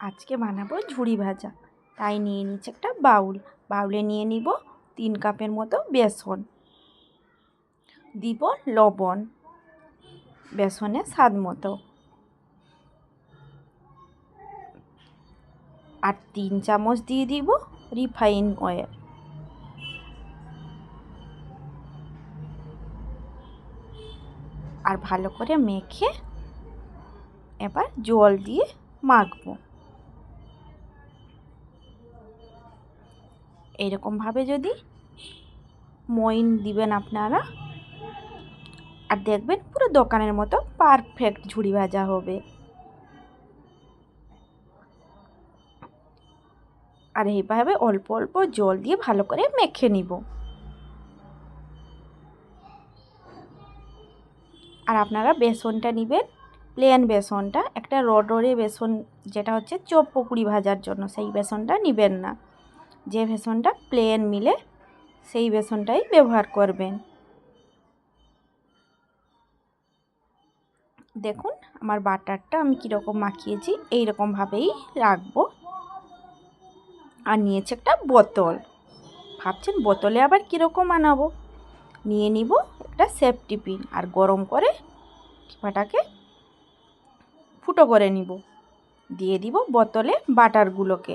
আজকে বানাবো ঝুড়ি ভাজা। তাই নিয়ে নিচ্ছে একটা বাউল। বাউলে নিয়ে নিব তিন কাপের মতো বেসন। দিব লবণ বেসনে স্বাদ মতো। আর তিন চামচ দিয়ে দিব রিফাইন অয়েল। আর ভালো করে মেখে এবার জল দিয়ে মাখবো। এরকমভাবে যদি মইন দিবেন আপনারা। আর দেখবেন পুরো দোকানের মতো পারফেক্ট ঝুড়ি ভাজা হবে। আর এইভাবে অল্প অল্প জল দিয়ে ভালো করে মেখে নিব। আর আপনারা বেসনটা নেবেন প্লেন বেসনটা, একটা রডরে বেসন যেটা হচ্ছে চপ পকুড়ি ভাজার জন্য, সেই বেসনটা নেবেন না। যে বেসনটা প্লেন মিলে সেই বেসনটাই ব্যবহার করবেন। দেখুন, আমার বাটারটা আমি কীরকম মাখিয়েছি এই রকমভাবেই রাখব। আর নিয়েছে একটা বোতল। ভাবছেন বোতলে আবার কীরকম আনাবো? নিয়ে নিব একটা সেফটি পিন আর গরম করে টিপাটাকে ফুটো করে নিব। দিয়ে দিব বোতলে বাটারগুলোকে।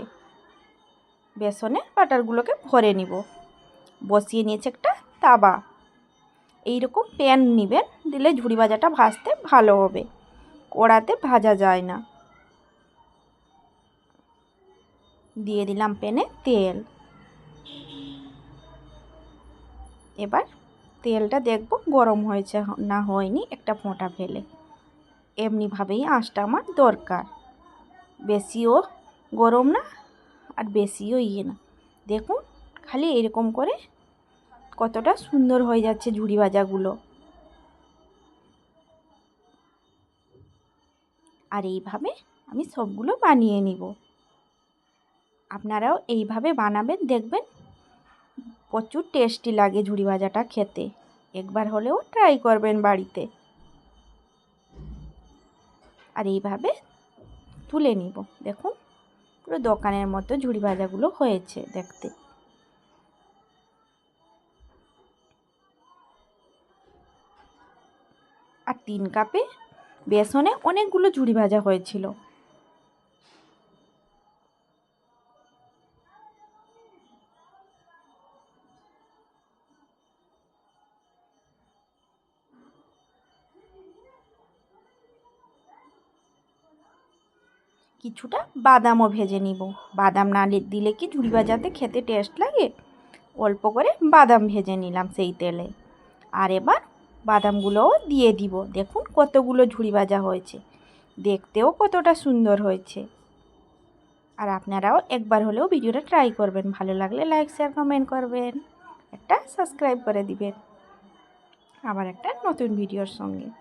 বেসনে বাটারগুলোকে ভরে নিব। বসিয়ে নিয়েছে একটা তাবা। এইরকম প্যান নেবেন, দিলে ঝুড়ি ভাজাটা ভাজতে ভালো হবে। কড়াতে ভাজা যায় না। দিয়ে দিলাম প্যানে তেল। এবার তেলটা দেখব গরম হয়েছে না হয়নি, একটা ফোঁটা ফেলে। এমনিভাবেই আঁচটা আমার দরকার। বেশিও গরম না আর বেশিও ইয়ে না। দেখুন, খালি এরকম করে কতটা সুন্দর হয়ে যাচ্ছে ঝুড়ি ভাজাগুলো। আর এইভাবে আমি সবগুলো বানিয়ে নিব। আপনারাও এইভাবে বানাবেন, দেখবেন প্রচুর টেস্টি লাগে ঝুড়ি ভাজাটা খেতে। একবার হলেও ট্রাই করবেন বাড়িতে। আর এইভাবে তুলে নিব। দেখুন পুরো দোকানের মতো ঝুড়ি ভাজাগুলো হয়েছে দেখতে। আর তিন কাপে বেসনে অনেকগুলো ঝুড়ি ভাজা হয়েছিল। কিছুটা বাদামও ভেজে নিব। বাদাম না দিলে কি ঝুড়ি ভাজাতে খেতে টেস্ট লাগে? অল্প করে বাদাম ভেজে নিলাম সেই তেলে। আর এবার বাদামগুলোও দিয়ে দিব। দেখুন কতগুলো ঝুড়ি ভাজা হয়েছে। দেখতেও কতটা সুন্দর হয়েছে। আর আপনারাও একবার হলেও ভিডিওটা ট্রাই করবেন। ভালো লাগলে লাইক, শেয়ার, কমেন্ট করবেন। একটা সাবস্ক্রাইব করে দিবেন। আবার একটা নতুন ভিডিওর সঙ্গে।